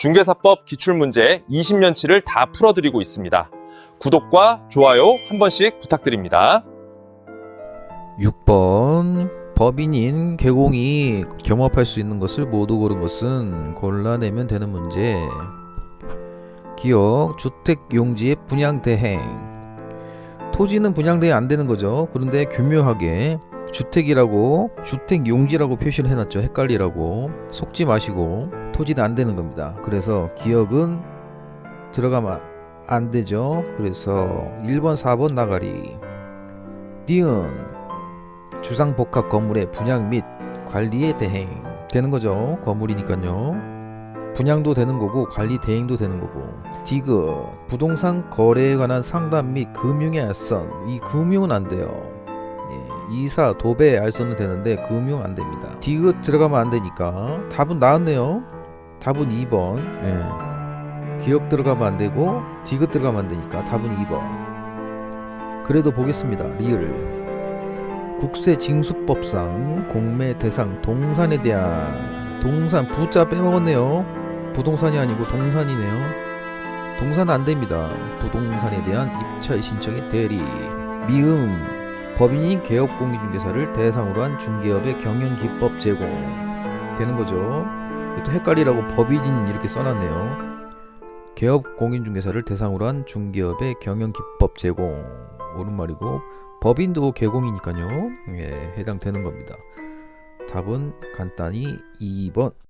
중개사법 기출문제 20년치를 다 풀어드리고 있습니다. 구독과 좋아요 한 번씩 부탁드립니다. 6번 법인인 개공이 겸업할 수 있는 것을 모두 고른 것은 골라내면 되는 문제. 기억 주택 용지의 분양 대행. 토지는 분양대행 안 되는 거죠. 그런데 교묘하게 주택이라고 주택 용지라고 표시를 해놨죠. 헷갈리라고. 속지 마시고 토지는 안 되는 겁니다 그래서 기억은 들어가면 안 되죠 그래서 1번 4번 나가리 니은 주상 복합 건물의 분양 및 관리에 대행 되는 거죠. 건물이니까요. 분양도 되는 거고 관리 대행도 되는 거고. 디그 부동산 거래에 관한 상담 및 금융의 알선 이 금융은 안 돼요. 예, 이사 도배 알선은 되는데 금융 안 됩니다. 디귿 들어가면 안 되니까 답은 나왔네요. 답은 2번. 예. 기억 들어가면 안 되고 디귿 들어가면 안 되니까 답은 2번. 그래도 보겠습니다. 리을. 국세 징수법상 공매 대상 동산에 대한 동산 부자 빼먹었네요. 부동산이 아니고 동산이네요. 동산 안 됩니다. 부동산에 대한 입찰 신청의 대리. 미음 법인이 개업 공인중개사를 대상으로 한 중개업의 경영 기법 제공 되는 거죠. 또 헷갈리라고 법인인 이렇게 써놨네요. 개업 공인중개사를 대상으로 한 중개업의 경영 기법 제공 옳은 말이고 법인도 개공이니까요. 예, 해당되는 겁니다. 답은 간단히 2번.